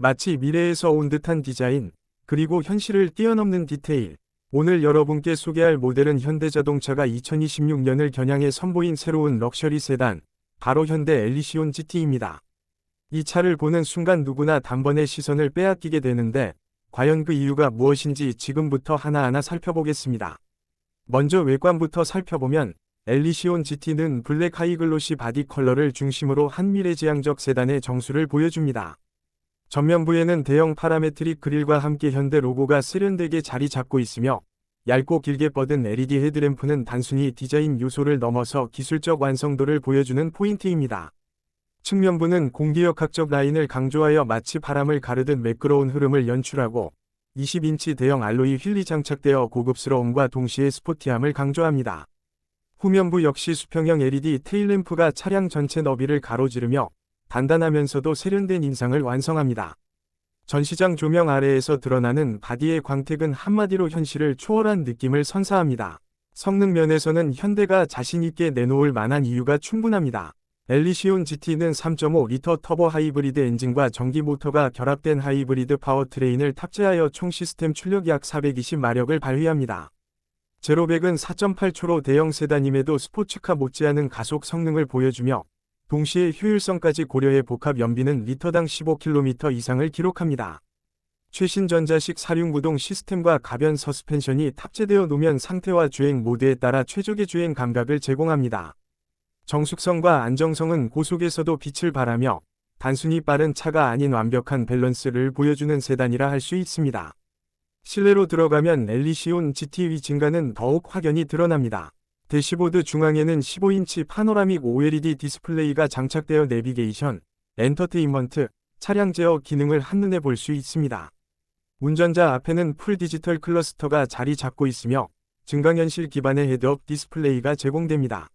마치 미래에서 온 듯한 디자인, 그리고 현실을 뛰어넘는 디테일. 오늘 여러분께 소개할 모델은 현대자동차가 2026년을 겨냥해 선보인 새로운 럭셔리 세단, 바로 현대 엘리시온 GT입니다. 이 차를 보는 순간 누구나 단번에 시선을 빼앗기게 되는데, 과연 그 이유가 무엇인지 지금부터 하나하나 살펴보겠습니다. 먼저 외관부터 살펴보면, 엘리시온 GT는 블랙 하이글로시 바디 컬러를 중심으로 한 미래지향적 세단의 정수를 보여줍니다. 전면부에는 대형 파라메트릭 그릴과 함께 현대 로고가 세련되게 자리 잡고 있으며 얇고 길게 뻗은 LED 헤드램프는 단순히 디자인 요소를 넘어서 기술적 완성도를 보여주는 포인트입니다. 측면부는 공기역학적 라인을 강조하여 마치 바람을 가르듯 매끄러운 흐름을 연출하고 20인치 대형 알로이 휠이 장착되어 고급스러움과 동시에 스포티함을 강조합니다. 후면부 역시 수평형 LED 테일램프가 차량 전체 너비를 가로지르며 단단하면서도 세련된 인상을 완성합니다. 전시장 조명 아래에서 드러나는 바디의 광택은 한마디로 현실을 초월한 느낌을 선사합니다. 성능 면에서는 현대가 자신있게 내놓을 만한 이유가 충분합니다. 엘리시온 GT는 3.5리터 터보 하이브리드 엔진과 전기 모터가 결합된 하이브리드 파워트레인을 탑재하여 총 시스템 출력 약 420마력을 발휘합니다. 제로백은 4.8초로 대형 세단임에도 스포츠카 못지않은 가속 성능을 보여주며 동시에 효율성까지 고려해 복합 연비는 리터당 15km 이상을 기록합니다. 최신 전자식 사륜구동 시스템과 가변 서스펜션이 탑재되어 노면 상태와 주행 모드에 따라 최적의 주행 감각을 제공합니다. 정숙성과 안정성은 고속에서도 빛을 발하며 단순히 빠른 차가 아닌 완벽한 밸런스를 보여주는 세단이라 할 수 있습니다. 실내로 들어가면 엘리시온 GTV 증가는 더욱 확연히 드러납니다. 대시보드 중앙에는 15인치 파노라믹 OLED 디스플레이가 장착되어 내비게이션, 엔터테인먼트, 차량 제어 기능을 한눈에 볼 수 있습니다. 운전자 앞에는 풀 디지털 클러스터가 자리 잡고 있으며 증강현실 기반의 헤드업 디스플레이가 제공됩니다.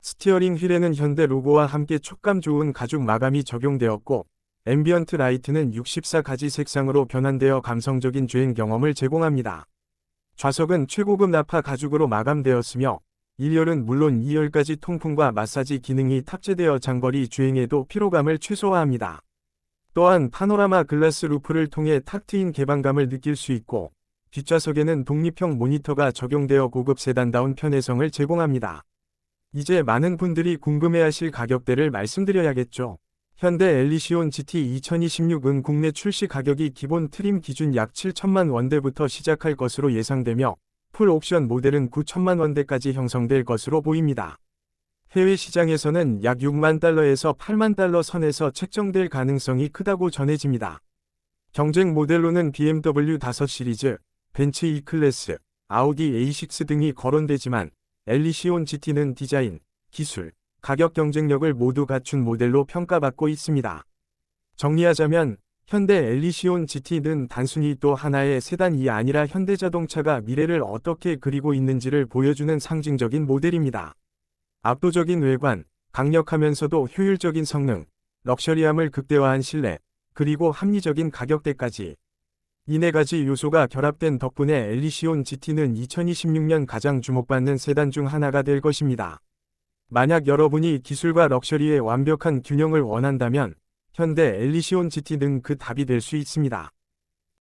스티어링 휠에는 현대 로고와 함께 촉감 좋은 가죽 마감이 적용되었고 앰비언트 라이트는 64가지 색상으로 변환되어 감성적인 주행 경험을 제공합니다. 좌석은 최고급 나파 가죽으로 마감되었으며 1열은 물론 2열까지 통풍과 마사지 기능이 탑재되어 장거리 주행에도 피로감을 최소화합니다. 또한 파노라마 글라스 루프를 통해 탁 트인 개방감을 느낄 수 있고 뒷좌석에는 독립형 모니터가 적용되어 고급 세단다운 편의성을 제공합니다. 이제 많은 분들이 궁금해하실 가격대를 말씀드려야겠죠. 현대 엘리시온 GT 2026은 국내 출시 가격이 기본 트림 기준 약 7천만 원대부터 시작할 것으로 예상되며 풀 옵션 모델은 9천만 원대까지 형성될 것으로 보입니다. 해외 시장에서는 약 6만 달러에서 8만 달러 선에서 책정될 가능성이 크다고 전해집니다. 경쟁 모델로는 BMW 5 시리즈, 벤츠 E클래스, 아우디 A6 등이 거론되지만 엘리시온 GT는 디자인, 기술, 가격 경쟁력을 모두 갖춘 모델로 평가받고 있습니다. 정리하자면 현대 엘리시온 GT는 단순히 또 하나의 세단이 아니라 현대자동차가 미래를 어떻게 그리고 있는지를 보여주는 상징적인 모델입니다. 압도적인 외관, 강력하면서도 효율적인 성능, 럭셔리함을 극대화한 실내, 그리고 합리적인 가격대까지 이 네 가지 요소가 결합된 덕분에 엘리시온 GT는 2026년 가장 주목받는 세단 중 하나가 될 것입니다. 만약 여러분이 기술과 럭셔리의 완벽한 균형을 원한다면 현대 엘리시온 GT 등 그 답이 될 수 있습니다.